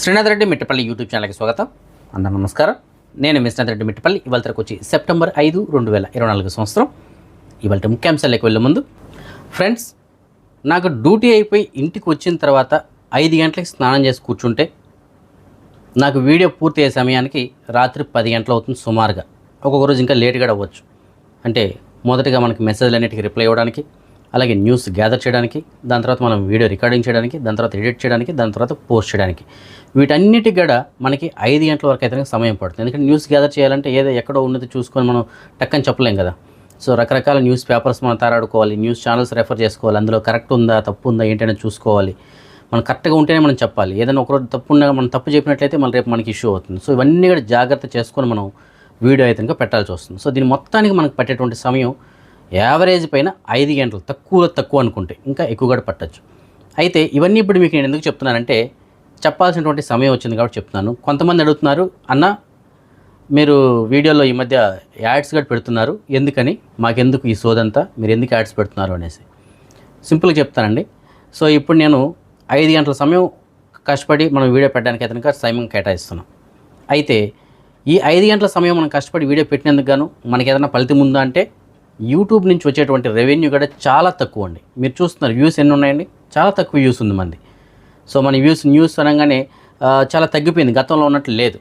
Srinath Reddy Mittapalli YouTube ఛానల్కి స్వాగతం. అందరూ నమస్కారం. నేను మీ రెడ్డి మిట్టపల్లి. ఇవాళ తరకు వచ్చి సెప్టెంబర్ ఐదు రెండు వేల ఇరవై నాలుగు సంవత్సరం. ఇవాళ ముఖ్యాంశాలకు వెళ్ళే ముందు ఫ్రెండ్స్ నాకు డ్యూటీ అయిపోయి ఇంటికి వచ్చిన తర్వాత ఐదు గంటలకి స్నానం చేసి కూర్చుంటే నాకు వీడియో పూర్తి అయ్యే సమయానికి రాత్రి పది గంటలు అవుతుంది సుమారుగా. ఒక్కొక్క రోజు ఇంకా లేట్గా అవ్వచ్చు. అంటే మొదటగా మనకి మెసేజ్లు అన్నిటికీ రిప్లై ఇవ్వడానికి అలాగే న్యూస్ గ్యాదర్ చేయడానికి దాని తర్వాత మనం వీడియో రికార్డింగ్ చేయడానికి దాని తర్వాత ఎడిట్ చేయడానికి దాని తర్వాత పోస్ట్ చేయడానికి. వీటన్నిటి కూడా మనకి ఐదు గంటల వరకు అయితే సమయం పడుతుంది. ఎందుకంటే న్యూస్ గ్యాదర్ చేయాలంటే ఏదో ఎక్కడో ఉన్నది చూసుకొని మనం టక్కని చెప్పలేం కదా. సో రకరకాల న్యూస్ పేపర్స్ మనం తారాడుకోవాలి న్యూస్ ఛానల్స్ రెఫర్ చేసుకోవాలి అందులో కరెక్ట్ ఉందా తప్పు ఉందా ఏంటనే చూసుకోవాలి. మనం కరెక్ట్గా ఉంటేనే మనం చెప్పాలి. ఏదైనా ఒకరోజు తప్పు ఉన్నా మనం తప్పు చెప్పినట్లయితే మళ్ళీ రేపు మనకి ఇష్యూ అవుతుంది. సో ఇవన్నీ కూడా జాగ్రత్త చేసుకొని మనం వీడియో అయితే కనుక పెట్టాల్సి వస్తుంది. సో దీని మొత్తానికి మనకు పట్టేటువంటి సమయం యావరేజ్ పైన ఐదు గంటలు తక్కువలో తక్కువ అనుకుంటే ఇంకా ఎక్కువ కూడా పట్టచ్చు. అయితే ఇవన్నీ ఇప్పుడు మీకు నేను ఎందుకు చెప్తున్నానంటే చెప్పాల్సినటువంటి సమయం వచ్చింది కాబట్టి చెప్తున్నాను. కొంతమంది అడుగుతున్నారు అన్న మీరు వీడియోలో ఈ మధ్య యాడ్స్ కూడా పెడుతున్నారు. ఎందుకని? మాకెందుకు ఈ సోదంతా? మీరు ఎందుకు యాడ్స్ పెడుతున్నారు? అనేసి. సింపుల్గా చెప్తానండి. సో ఇప్పుడు నేను ఐదు గంటల సమయం కష్టపడి మనం వీడియో పెట్టడానికి అయితే సమయం కేటాయిస్తున్నాం. అయితే ఈ ఐదు గంటల సమయం మనం కష్టపడి వీడియో పెట్టినందుకు గాను మనకి ఏదైనా ఫలితం ఉందా అంటే యూట్యూబ్ నుంచి వచ్చేటువంటి రెవెన్యూ కూడా చాలా తక్కువ అండి మీరు చూస్తున్నారు వ్యూస్ ఎన్ని ఉన్నాయండి? చాలా తక్కువ వ్యూస్ ఉంది మంది. సో మన వ్యూస్ న్యూస్ అనగానే చాలా తగ్గిపోయింది. గతంలో ఉన్నట్లు లేదు.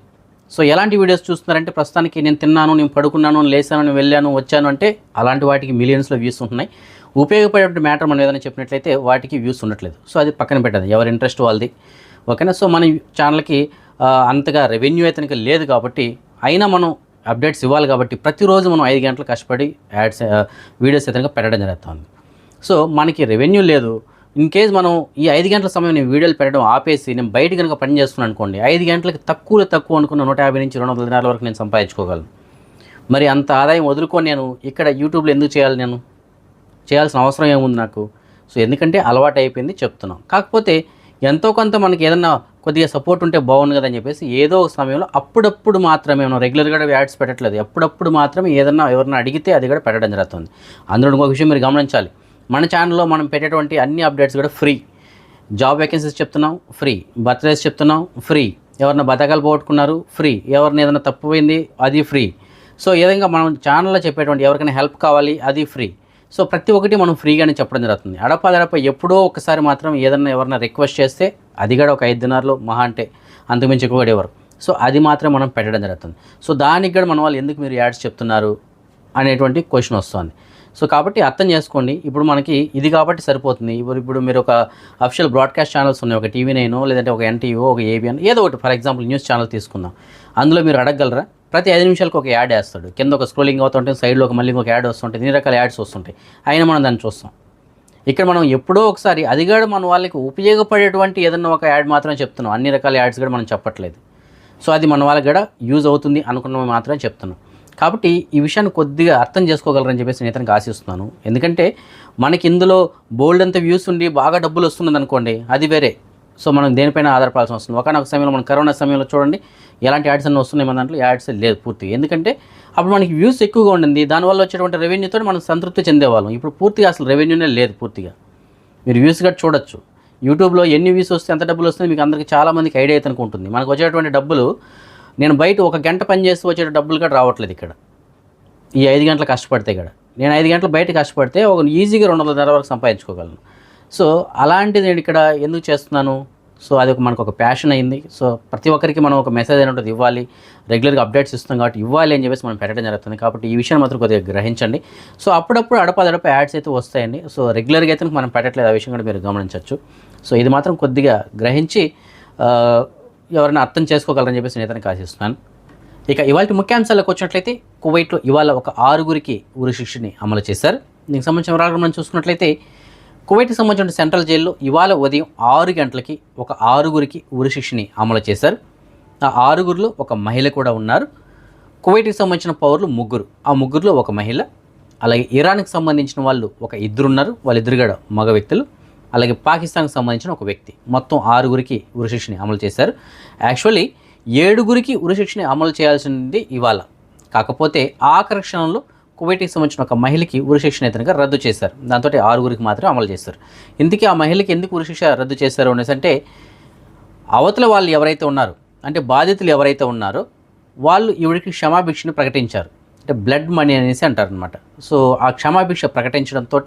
సో ఎలాంటి వీడియోస్ చూస్తున్నారంటే ప్రస్తుతానికి నేను తిన్నాను నేను పడుకున్నాను లేసాను నేను వెళ్ళాను వచ్చాను అంటే అలాంటి వాటికి మిలియన్స్లో వ్యూస్ ఉంటున్నాయి. ఉపయోగపడేటువంటి మ్యాటర్ మనం ఏదైనా చెప్పినట్లయితే వాటికి వ్యూస్ ఉండట్లేదు. సో అది పక్కన పెట్టదు ఎవరి ఇంట్రెస్ట్ వాళ్ళది. ఓకేనా? సో మన ఛానల్కి అంతగా రెవెన్యూ అయితే లేదు కాబట్టి అయినా మనం అప్డేట్స్ ఇవ్వాలి కాబట్టి ప్రతిరోజు మనం ఐదు గంటలు కష్టపడి యాడ్స్ వీడియోస్ అయితే పెట్టడం జరుగుతుంది. సో మనకి రెవెన్యూ లేదు. ఇన్ కేస్ మనం ఈ ఐదు గంటల సమయం నేను వీడియోలు పెట్టడం ఆపేసి నేను బయట కనుక పని చేస్తున్నాను అనుకోండి ఐదు గంటలకు తక్కువలో తక్కువ అనుకున్న నూట యాభై నుంచి రెండు వందల దినాల వరకు నేను సంపాదించుకోగలను. మరి అంత ఆదాయం వదులుకొని నేను ఇక్కడ యూట్యూబ్లో ఎందుకు చేయాలి నేను? చేయాల్సిన అవసరం ఏముంది నాకు? సో ఎందుకంటే అలవాటు అయిపోయింది చెప్తున్నాం. కాకపోతే ఎంతో కొంత మనకి ఏదన్నా కొద్దిగా సపోర్ట్ ఉంటే బాగుంది కదని చెప్పేసి ఏదో ఒక సమయంలో అప్పుడప్పుడు మాత్రమే మనం రెగ్యులర్గా యాడ్స్ పెట్టట్లేదు. అప్పుడప్పుడు మాత్రమే ఏదన్నా ఎవరన్నా అడిగితే అది కూడా పెట్టడం జరుగుతుంది. అందులో ఇంకొక విషయం మీరు గమనించాలి. మన ఛానల్లో మనం పెట్టేటువంటి అన్ని అప్డేట్స్ కూడా ఫ్రీ జాబ్ వేకెన్సీస్ చెప్తున్నాం ఫ్రీ బర్త్డేస్ చెప్తున్నాం ఫ్రీ ఎవరిన బతకాలు పోగొట్టుకున్నారు ఫ్రీ ఎవరిని ఏదైనా తప్పుపోయింది అది ఫ్రీ సో ఈ విధంగా మనం ఛానల్లో చెప్పేటువంటి ఎవరికైనా హెల్ప్ కావాలి అది ఫ్రీ సో ప్రతి ఒక్కటి మనం ఫ్రీగానే చెప్పడం జరుగుతుంది. అడపాదడప ఎప్పుడో ఒకసారి మాత్రం ఏదన్నా ఎవరైనా రిక్వెస్ట్ చేస్తే అది కూడా ఒక ఐదు దినాల్లో మహా అంటే అంతకుమించి ఎక్కువ ఎవరు. సో అది మాత్రం మనం పెట్టడం జరుగుతుంది. సో దానికి కూడా మన వాళ్ళు ఎందుకు మీరు యాడ్స్ చెప్తున్నారు? అనేటువంటి క్వశ్చన్ వస్తుంది. సో కాబట్టి అర్థం చేసుకోండి. ఇప్పుడు మనకి ఇది కాబట్టి సరిపోతుంది. ఇప్పుడు ఇప్పుడు మీరు ఒక అఫిషియల్ బ్రాడ్కాస్ట్ ఛానల్స్ ఉన్నాయి. ఒక టీవీ నైన్ లేదంటే ఒక ఎన్టీవో ఒక ఏబిఎన్ ఏదో ఒకటి. ఫర్ ఎగ్జాంపుల్ న్యూస్ ఛానల్ తీసుకుందాం. అందులో మీరు అడగగలరా? ప్రతి ఐదు నిమిషాలకు ఒక యాడ్ వేస్తాడు. కింద ఒక స్క్రోలింగ్ అవుతుంటే సైడ్లో ఒక మళ్ళీ ఒక యాడ్ వస్తుంటుంది. ఇన్ని రకాల యాడ్స్ వస్తుంటాయి. అయినా మనం దాన్ని చూస్తాం. ఇక్కడ మనం ఎప్పుడో ఒకసారి అది కూడా మన వాళ్ళకి ఉపయోగపడేటువంటి ఏదన్నా ఒక యాడ్ మాత్రమే చెప్తున్నాం. అన్ని రకాల యాడ్స్ కూడా మనం చెప్పట్లేదు. సో అది మన వాళ్ళకి కూడా యూజ్ అవుతుంది అనుకున్నవి మాత్రమే చెప్తున్నాం. కాబట్టి ఈ విషయాన్ని కొద్దిగా అర్థం చేసుకోగలరని చెప్పేసి నేను ఇతనికి ఆశిస్తున్నాను. ఎందుకంటే మనకి ఇందులో బోల్డ్ అంత వ్యూస్ ఉండి బాగా డబ్బులు వస్తున్నది అనుకోండి అది వేరే. సో మనం దేనిపైన ఆధారపడాల్సి వస్తుంది ఒకనొక సమయంలో మనం కరోనా సమయంలో చూడండి ఎలాంటి యాడ్స్ అన్నీ వస్తున్నాయి మన దాంట్లో యాడ్స్ లేదు పూర్తిగా ఎందుకంటే అప్పుడు మనకి వ్యూస్ ఎక్కువగా ఉండింది. దానివల్ల వచ్చేటువంటి రెవెన్యూతో మనం సంతృప్తి చెందేవాళ్ళం. ఇప్పుడు పూర్తిగా అసలు రెవెన్యూనే లేదు పూర్తిగా. మీరు వ్యూస్ కూడా చూడొచ్చు. యూట్యూబ్లో ఎన్ని వ్యూస్ వస్తే ఎంత డబ్బులు వస్తుంది మీకు అందరికీ చాలామందికి ఐడియా అయితే అనుకుంటుంది. మనకు వచ్చేటువంటి డబ్బులు నేను బయట ఒక గంట పని చేస్తూ వచ్చే డబ్బులు కూడా రావట్లేదు ఇక్కడ. ఈ ఐదు గంటలు కష్టపడితే ఇక్కడ నేను ఐదు గంటలు బయట కష్టపడితే ఒక ఈజీగా రెండు వందల వరకు సంపాదించుకోగలను. సో అలాంటిది నేను ఇక్కడ ఎందుకు చేస్తున్నాను? సో అది ఒక మనకు ఒక ప్యాషన్ అయింది. సో ప్రతి ఒక్కరికి మనం ఒక మెసేజ్ అయినట్టు ఇవ్వాలి. రెగ్యులర్గా అప్డేట్స్ ఇస్తాం కాబట్టి ఇవ్వాలి అని చెప్పేసి మనం పెట్టడం జరుగుతుంది. కాబట్టి ఈ విషయాన్ని మాత్రం కొద్దిగా గ్రహించండి. సో అప్పుడప్పుడు అడపదడప యాడ్స్ అయితే వస్తాయండి. సో రెగ్యులర్గా అయితే మనం పెట్టట్లేదు. ఆ విషయం కూడా మీరు గమనించవచ్చు. సో ఇది మాత్రం కొద్దిగా గ్రహించి ఎవరైనా అర్థం చేసుకోగలరని చెప్పేసి నేను ఇతనికి ఆశిస్తున్నాను. ఇక ఇవాళ ముఖ్యాంశాలకు వచ్చినట్లయితే కువైట్లో ఇవాళ ఒక ఆరుగురికి ఉరి శిక్షని అమలు చేశారు. దీనికి సంబంధించిన వివరాలు మనం చూసుకున్నట్లయితే కువైట్కి సంబంధించిన సెంట్రల్ జైల్లో ఇవాళ ఉదయం ఆరు గంటలకి ఒక ఆరుగురికి ఉరి శిక్షని అమలు చేశారు. ఆ ఆరుగురిలో ఒక మహిళ కూడా ఉన్నారు. కువైట్కి సంబంధించిన పౌరులు ముగ్గురు. ఆ ముగ్గురులో ఒక మహిళ. అలాగే ఇరాన్కి సంబంధించిన వాళ్ళు ఒక ఇద్దరు ఉన్నారు. వాళ్ళిద్దరు కూడా మగ వ్యక్తులు. అలాగే పాకిస్తాన్కి సంబంధించిన ఒక వ్యక్తి. మొత్తం ఆరుగురికి ఉరిశిక్షని అమలు చేశారు. యాక్చువల్లీ ఏడుగురికి ఉరిశిక్షని అమలు చేయాల్సింది ఇవాళ. కాకపోతే ఆఖరి క్షణంలో కువైట్కి సంబంధించిన ఒక మహిళకి ఉరిశిక్షణ అయితే రద్దు చేశారు. దాంతో ఆరుగురికి మాత్రం అమలు చేశారు. ఇందుకే ఆ మహిళకి ఎందుకు ఉరిశిక్ష రద్దు చేశారు అనేసి అంటే అవతల వాళ్ళు ఎవరైతే ఉన్నారో అంటే బాధితులు ఎవరైతే ఉన్నారో వాళ్ళు ఈవిడికి క్షమాభిక్షను ప్రకటించారు. అంటే బ్లడ్ మనీ అనేసి అంటారు అనమాట సో ఆ క్షమాభిక్ష ప్రకటించడంతో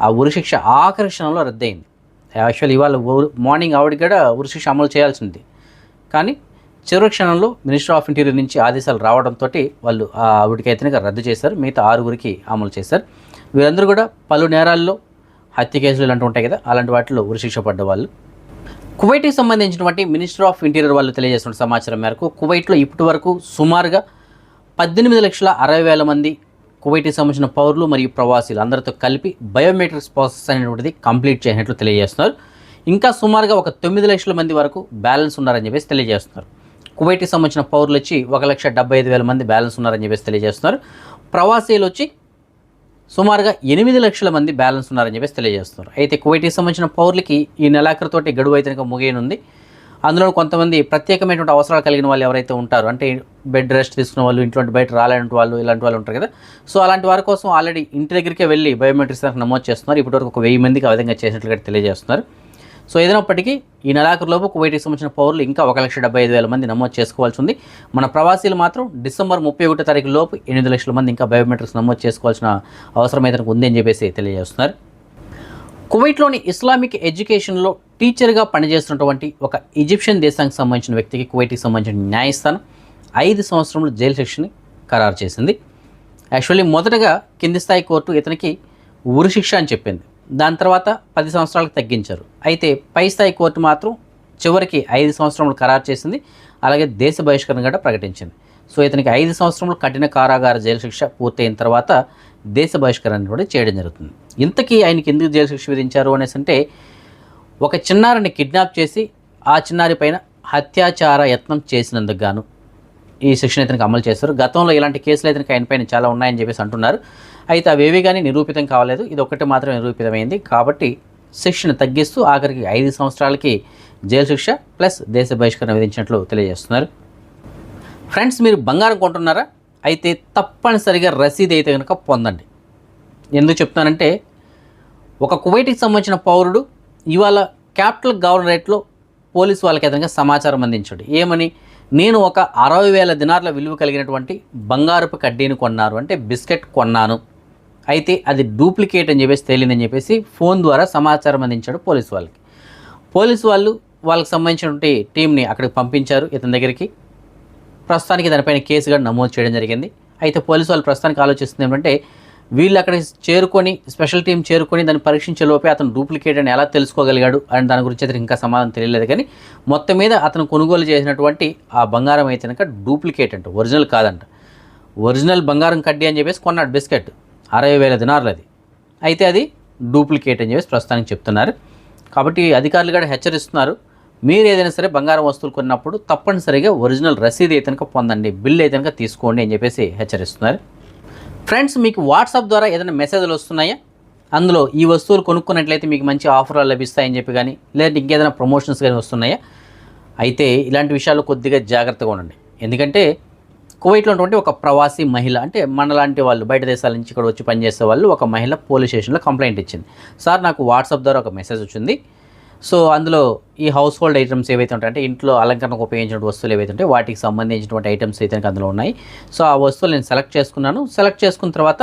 ఆ ఉరిశిక్ష ఆఖరి క్షణంలో రద్దయింది. యాక్చువల్ ఇవాళ మార్నింగ్ ఆవిడ కూడా ఉరిశిక్ష అమలు చేయాల్సింది. కానీ చివరి క్షణంలో మినిస్టర్ ఆఫ్ ఇంటీరియర్ నుంచి ఆదేశాలు రావడంతో వాళ్ళు ఆ ఆవిడకి అయితే రద్దు చేశారు. మిగతా ఆరుగురికి అమలు చేశారు. వీరందరూ కూడా పలు నేరాల్లో హత్య కేసులు ఇలాంటివి ఉంటాయి కదా అలాంటి వాటిలో ఉరిశిక్ష పడ్డ వాళ్ళు. కువైట్కి సంబంధించినటువంటి మినిస్టర్ ఆఫ్ ఇంటీరియర్ వాళ్ళు తెలియజేస్తున్న సమాచారం మేరకు కువైట్లో ఇప్పటి వరకు సుమారుగా పద్దెనిమిది లక్షల అరవై వేల మంది కువైట్కి సంబంధించిన పౌరులు మరియు ప్రవాసీలు అందరితో కలిపి బయోమెట్రిక్స్ ప్రాసెస్ అనేటువంటిది కంప్లీట్ చేసినట్లు తెలియజేస్తున్నారు. ఇంకా సుమారుగా ఒక తొమ్మిది లక్షల మంది వరకు బ్యాలెన్స్ ఉన్నారని చెప్పేసి తెలియజేస్తున్నారు. కువైట్కి సంబంధించిన పౌరులు వచ్చి ఒక లక్ష డెబ్బై ఐదు వేల మంది బ్యాలెన్స్ ఉన్నారని చెప్పేసి తెలియజేస్తున్నారు. ప్రవాసీలు వచ్చి సుమారుగా ఎనిమిది లక్షల మంది బ్యాలెన్స్ ఉన్నారని చెప్పేసి తెలియజేస్తున్నారు. అయితే కువైట్కి సంబంధించిన పౌరులకి ఈ నెలాఖరుతోటి గడువు అయితే ముగియనుంది. అందులో కొంతమంది ప్రత్యేకమైనటువంటి అవసరాలు కలిగిన వాళ్ళు ఎవరైతే ఉంటారో అంటే బెడ్ రెస్ట్ తీసుకున్న వాళ్ళు ఇంట్లో బయట రాలేని వాళ్ళు ఇలాంటి వాళ్ళు ఉంటారు కదా. సో అలాంటి వారి కోసం ఆల్రెడీ ఇంటి దగ్గరికే వెళ్ళి బయోమెట్రిక్స్ దాకా నమోదు చేస్తున్నారు. ఇప్పటివరకు ఒక వెయ్యి మందికి ఆ విధంగా చేసినట్లుగా తెలియజేస్తున్నారు. సో ఏదైనప్పటికీ ఈ నెలాఖరులోపు కువైట్కి సంబంధించిన పౌరులు ఇంకా ఒక లక్ష డెబ్బై ఐదు వేల మంది నమోదు చేసుకోవాల్సి ఉంది. మన ప్రవాసీలు మాత్రం డిసెంబర్ ముప్పై ఒకటో తారీఖు లోపు ఎనిమిది లక్షల మంది ఇంకా బయోమెట్రిక్స్ నమోదు చేసుకోవాల్సిన అవసరం అయితే ఉంది అని చెప్పేసి తెలియజేస్తున్నారు. కువైట్లోని ఇస్లామిక్ ఎడ్యుకేషన్లో టీచర్గా పనిచేస్తున్నటువంటి ఒక ఈజిప్షియన్ దేశానికి సంబంధించిన వ్యక్తికి కువైట్కి సంబంధించిన న్యాయస్థానం. ఐదు సంవత్సరముల జైలు శిక్షని ఖరారు చేసింది. యాక్చువల్లీ మొదటగా కింది స్థాయి కోర్టు ఇతనికి ఉరిశిక్ష అని చెప్పింది. దాని తర్వాత పది సంవత్సరాలకు తగ్గించారు. అయితే పై స్థాయి కోర్టు మాత్రం చివరికి ఐదు సంవత్సరములు ఖరారు చేసింది. అలాగే దేశ బహిష్కరణ కూడా ప్రకటించింది. సో ఇతనికి ఐదు సంవత్సరములు కఠిన కారాగార జైలు శిక్ష పూర్తయిన తర్వాత దేశ బహిష్కరణ కూడా చేయడం జరుగుతుంది. ఇంతకీ ఆయనకి ఎందుకు జైలు శిక్ష విధించారు అనేసి అంటే ఒక చిన్నారిని కిడ్నాప్ చేసి ఆ చిన్నారి పైన అత్యాచార యత్నం చేసినందుకు గాను ఈ శిక్షణ ఇతనికి అమలు చేస్తారు. గతంలో ఇలాంటి కేసులు ఇతనికి ఆయన పైన చాలా ఉన్నాయని చెప్పేసి అంటున్నారు. అయితే అవేవి కానీ నిరూపితం కావలేదు. ఇది ఒక్కటి మాత్రం నిరూపితమైంది. కాబట్టి శిక్షను తగ్గిస్తూ ఆఖరికి ఐదు సంవత్సరాలకి జైలు శిక్ష ప్లస్ దేశ బహిష్కరణ విధించినట్లు తెలియజేస్తున్నారు. ఫ్రెండ్స్ మీరు బంగారం కొంటున్నారా? అయితే తప్పనిసరిగా రసీదు అయితే కనుక పొందండి. ఎందుకు చెప్తున్నానంటే ఒక కువైట్కి సంబంధించిన పౌరుడు ఇవాళ క్యాపిటల్ గవర్నరేట్లో పోలీసు వాళ్ళకి ఏదైనా సమాచారం అందించాడు. ఏమని? నేను ఒక అరవై వేల దినార్ల విలువ కలిగినటువంటి బంగారపు కడ్డీని కొన్నారు అంటే బిస్కెట్ కొన్నాను. అయితే అది డూప్లికేట్ అని చెప్పేసి తేలిందని చెప్పేసి ఫోన్ ద్వారా సమాచారం అందించాడు పోలీసు వాళ్ళకి. పోలీసు వాళ్ళు వాళ్ళకి సంబంధించినటువంటి టీంని అక్కడికి పంపించారు ఇతని దగ్గరికి. ప్రస్తుతానికి దానిపైన కేసు కూడా నమోదు చేయడం జరిగింది. అయితే పోలీసు వాళ్ళు ప్రస్తుతానికి ఆలోచిస్తుంది ఏమంటే వీళ్ళు అక్కడ చేరుకొని స్పెషల్ టీం చేరుకొని దాన్ని పరీక్షించే లోపే అతను డూప్లికేట్ అని ఎలా తెలుసుకోగలిగాడు అని దాని గురించి అయితే ఇంకా సమాధానం తెలియలేదు. కానీ మొత్తం మీద అతను కొనుగోలు చేసినటువంటి ఆ బంగారం అయితే కనుక డూప్లికేట్ అంట ఒరిజినల్ కాదంట. ఒరిజినల్ బంగారం కడ్డీ అని చెప్పేసి కొన్నాడు బిస్కెట్. అరవై వేల దినార్లు అది. అయితే అది డూప్లికేట్ అని చెప్పేసి ప్రస్తుతానికి చెప్తున్నారు. కాబట్టి అధికారులు కూడా హెచ్చరిస్తున్నారు. మీరు ఏదైనా సరే బంగారం వస్తువులు కొన్నప్పుడు తప్పనిసరిగా ఒరిజినల్ రసీదు అయితే కనుక పొందండి బిల్ అయితే కనుక తీసుకోండి అని చెప్పేసి హెచ్చరిస్తున్నారు. ఫ్రెండ్స్ మీకు వాట్సాప్ ద్వారా ఏదైనా మెసేజ్లు వస్తున్నాయా? అందులో ఈ వస్తువులు కొనుక్కున్నట్లయితే మీకు మంచి ఆఫర్లు లభిస్తాయని చెప్పి కానీ లేదంటే ఇంకేదైనా ప్రమోషన్స్ కానీ వస్తున్నాయా? అయితే ఇలాంటి విషయాలు కొద్దిగా జాగ్రత్తగా ఉండండి. ఎందుకంటే కువైట్లో ఉన్నటువంటి ఒక ప్రవాసీ మహిళ అంటే మనలాంటి వాళ్ళు బయట దేశాల నుంచి ఇక్కడ వచ్చి పనిచేసే వాళ్ళు ఒక మహిళ పోలీస్ స్టేషన్లో కంప్లైంట్ ఇచ్చింది. సార్ నాకు వాట్సాప్ ద్వారా ఒక మెసేజ్ వచ్చింది. సో అందులో ఈ హౌస్ హోల్డ్ ఐటమ్స్ ఏవైతే ఉంటాయి అంటే ఇంట్లో అలంకరణకు ఉపయోగించిన వస్తువులు ఏవైతే ఉంటాయి వాటికి సంబంధించినటువంటి ఐటమ్స్ అయితే అందులో ఉన్నాయి. సో ఆ వస్తువులు నేను సెలెక్ట్ చేసుకున్నాను. సెలెక్ట్ చేసుకున్న తర్వాత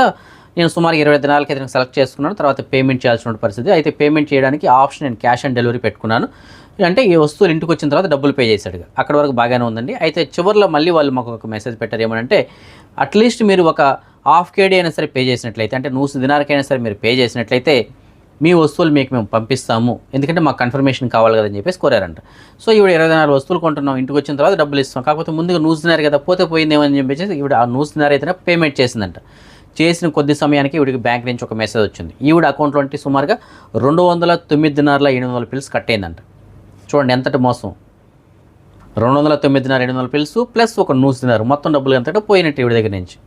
నేను సుమారు ఇరవై దినాలకి అయితే సెలెక్ట్ చేసుకున్నాను. తర్వాత పేమెంట్ చేయాల్సిన పరిస్థితి. అయితే పేమెంట్ చేయడానికి ఆప్షన్ నేను క్యాష్ ఆన్ డెలివరీ పెట్టుకున్నాను. అంటే ఈ వస్తువులు ఇంటికి వచ్చిన తర్వాత డబ్బులు పే చేశాడు అక్కడ వరకు బాగానే ఉందండి. అయితే చివరిలో మళ్ళీ వాళ్ళు మాకు ఒక మెసేజ్ పెట్టారు ఏమంటే అట్లీస్ట్ మీరు ఒక హాఫ్ కేడీ అయినా సరే పే చేసినట్లయితే అంటే నూసు దినాలకైనా సరే మీరు పే చేసినట్లయితే మీ వస్తువులు మీకు మేము పంపిస్తాము. ఎందుకంటే మాకు కన్ఫర్మేషన్ కావాలి కదని చెప్పేసి కోరారంట. సో ఈవిడ ఇరవై నాలుగు వస్తువులు కొంటున్నాం ఇంటికి వచ్చిన తర్వాత డబ్బులు ఇస్తాం. కాకపోతే ముందుగా నూసు దినారు కదా పోతే పోయిందేమని చెప్పేసి ఈవిడ ఆ నూసు దినారు అయితేనే పేమెంట్ చేసిందంట. చేసిన కొద్ది సమయానికి ఈవిడికి బ్యాంక్ నుంచి ఒక మెసేజ్ వచ్చింది. ఈవిడ అకౌంట్లో అంటే సుమారుగా రెండు వందల తొమ్మిది దినార్ల ఎనిమిది వందల పిల్స్ కట్ అయిందంట. చూడండి ఎంతటి మోసం. రెండు వందల తొమ్మిదిన్నర ఎనిమిది వందల పిల్స్ ప్లస్ ఒక నూసు దినారు మొత్తం డబ్బులు ఎంతటో పోయినట్టు ఈవిడ దగ్గర నుంచి.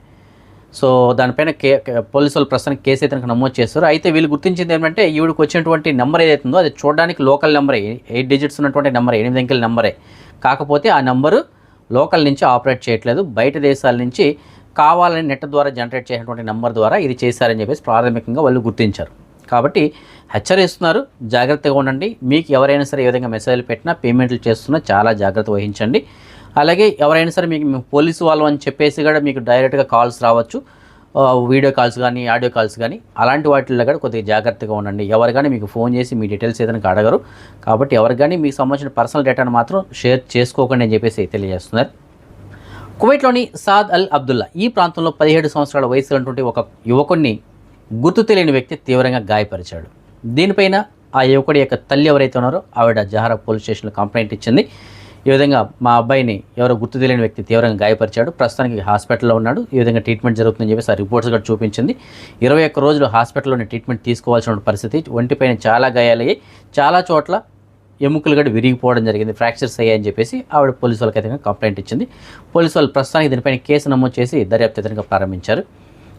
సో దానిపైన కే పోలీసు వాళ్ళు ప్రస్తుతానికి కేసు అయితే నమోదు చేస్తారు అయితే వీళ్ళు గుర్తించింది ఏంటంటే ఈవిడికి వచ్చినటువంటి నెంబర్ ఏదైతే ఉందో అది చూడడానికి లోకల్ నెంబరే. ఎయిట్ డిజిట్స్ ఉన్నటువంటి నెంబర్ ఎనిమిది అంకెల నెంబరే. కాకపోతే ఆ నెంబరు లోకల్ నుంచి ఆపరేట్ చేయట్లేదు. బయట దేశాల నుంచి కావాలని నెట్ ద్వారా జనరేట్ చేసినటువంటి నెంబర్ ద్వారా ఇది చేశారని చెప్పేసి ప్రాథమికంగా వాళ్ళు గుర్తించారు. కాబట్టి హెచ్చరిస్తున్నారు. జాగ్రత్తగా ఉండండి. మీకు ఎవరైనా సరే ఏ విధంగా మెసేజ్లు పెట్టినా పేమెంట్లు చేస్తున్నా చాలా జాగ్రత్త వహించండి. అలాగే ఎవరైనా సరే మీకు పోలీసు వాళ్ళు అని చెప్పేసి కూడా మీకు డైరెక్ట్గా కాల్స్ రావచ్చు. వీడియో కాల్స్ కానీ ఆడియో కాల్స్ కానీ అలాంటి వాటిల్లో కూడా కొద్దిగా జాగ్రత్తగా ఉండండి. ఎవరు కానీ మీకు ఫోన్ చేసి మీ డీటెయిల్స్ ఏదైనా అడగరు. కాబట్టి ఎవరు కానీ మీకు సంబంధించిన పర్సనల్ డేటాను మాత్రం షేర్ చేసుకోకండి అని చెప్పేసి తెలియజేస్తున్నారు. కువైట్లోని సాద్ అల్ అబ్దుల్లా ఈ ప్రాంతంలో పదిహేడు సంవత్సరాల వయసు ఉన్నటువంటి ఒక యువకుడిని గుర్తు తెలియని వ్యక్తి తీవ్రంగా గాయపరిచాడు. దీనిపైన ఆ యువకుడి యొక్క తల్లి ఎవరైతే ఉన్నారో ఆవిడ జహారా పోలీస్ స్టేషన్లో కంప్లైంట్ ఇచ్చింది. ఈ విధంగా మా అబ్బాయిని ఎవరో గుర్తు తెలియని వ్యక్తి తీవ్రంగా గాయపరిచాడు. ప్రస్తుతానికి హాస్పిటల్లో ఉన్నాడు. ఈ విధంగా ట్రీట్మెంట్ జరుగుతుందని చెప్పేసి ఆ రిపోర్ట్స్ కూడా చూపించింది. ఇరవై ఒక్క రోజులు హాస్పిటల్లోనే ట్రీట్మెంట్ తీసుకోవాల్సిన పరిస్థితి. ఒంటిపైన చాలా గాయాలయ్యాయి. చాలా చోట్ల ఎముకలు కూడా విరిగిపోవడం జరిగింది. ఫ్రాక్చర్స్ అయ్యాయని చెప్పేసి ఆవిడ పోలీసు వాళ్ళకి కంప్లైంట్ ఇచ్చింది. పోలీసు వాళ్ళు ప్రస్తుతానికి దీనిపైన కేసు నమోదు చేసి దర్యాప్తు అయితే ప్రారంభించారు.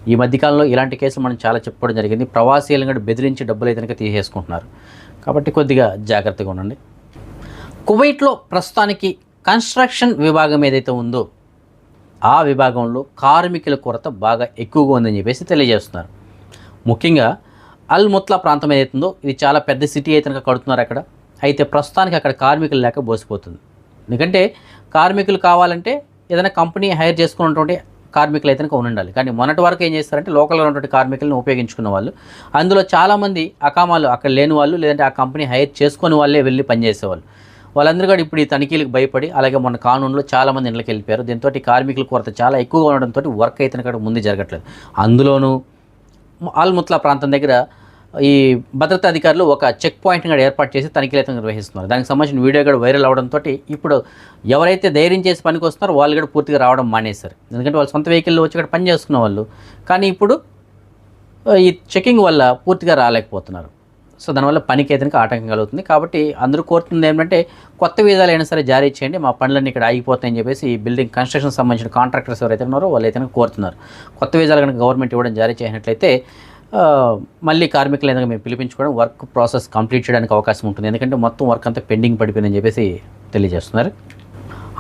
ఈ మధ్యకాలంలో ఇలాంటి కేసులు మనం చాలా చెప్పుకోవడం జరిగింది. ప్రవాసీలను కూడా బెదిరించి డబ్బులు అయితే తీసేసుకుంటున్నారు. కాబట్టి కొద్దిగా జాగ్రత్తగా ఉండండి. కువైట్లో ప్రస్తుతానికి కన్స్ట్రక్షన్ విభాగం ఏదైతే ఉందో ఆ విభాగంలో కార్మికుల కొరత బాగా ఎక్కువగా ఉందని చెప్పేసి తెలియజేస్తున్నారు. ముఖ్యంగా అల్ ముత్లా ప్రాంతం ఏదైతే ఉందో ఇది చాలా పెద్ద సిటీ అయితే కడుతున్నారు అక్కడ. అయితే ప్రస్తుతానికి అక్కడ కార్మికులు లేక బోసిపోతుంది. ఎందుకంటే కార్మికులు కావాలంటే ఏదైనా కంపెనీ హైర్ చేసుకున్నటువంటి కార్మికులు అయితే ఉండాలి. కానీ మొన్నటి వరకు ఏం చేస్తారంటే లోకల్లో ఉన్నటువంటి కార్మికులను ఉపయోగించుకున్న వాళ్ళు. అందులో చాలామంది అకామాలు అక్కడ లేని వాళ్ళు లేదంటే ఆ కంపెనీ హైర్ చేసుకుని వాళ్ళే వెళ్ళి పనిచేసేవాళ్ళు. వాళ్ళందరూ కూడా ఇప్పుడు ఈ తనిఖీలకు భయపడి అలాగే మొన్న కానూన్లో చాలామంది ఇళ్ళకి వెళ్ళిపోయారు. దీంతో కార్మికుల కొరత చాలా ఎక్కువగా ఉండడంతో వర్క్ అయితే కూడా ముందు జరగట్లేదు. అందులోనూ ఆల్ముత్లా ప్రాంతం దగ్గర ఈ భద్రతా అధికారులు ఒక చెక్ పాయింట్ కూడా ఏర్పాటు చేసి తనిఖీలు అయితే నిర్వహిస్తున్నారు. దానికి సంబంధించిన వీడియో కూడా వైరల్ అవడంతో ఇప్పుడు ఎవరైతే ధైర్యం చేసి పనికి వస్తున్నారో వాళ్ళు కూడా పూర్తిగా రావడం మానేశారు. ఎందుకంటే వాళ్ళు సొంత వెహికల్లో వచ్చి ఇక్కడ పని చేసుకున్న వాళ్ళు. కానీ ఇప్పుడు ఈ చెకింగ్ వల్ల పూర్తిగా రాలేకపోతున్నారు. సో దానివల్ల పనికి ఆటంకం కలుగుతుంది. కాబట్టి అందరూ కోరుతుంది ఏంటంటే కొత్త వీజాలు అయినా సరే జారీ చేయండి. మా పనులన్నీ ఇక్కడ ఆగిపోతాయని చెప్పేసి ఈ బిల్డింగ్ కన్స్ట్రక్షన్ సంబంధించిన కాంట్రాక్టర్స్ ఎవరైతే ఉన్నారో వాళ్ళు అయితే కోరుతున్నారు. కొత్త వీజాలు కనుక గవర్నమెంట్ ఇవ్వడం జారీ చేసినట్లయితే మళ్ళీ కార్మికులు ఏదైనా మేము పిలిపించుకోవడం వర్క్ ప్రాసెస్ కంప్లీట్ చేయడానికి అవకాశం ఉంటుంది. ఎందుకంటే మొత్తం వర్క్ అంతా పెండింగ్ పడిపోయిందని చెప్పేసి తెలియజేస్తున్నారు.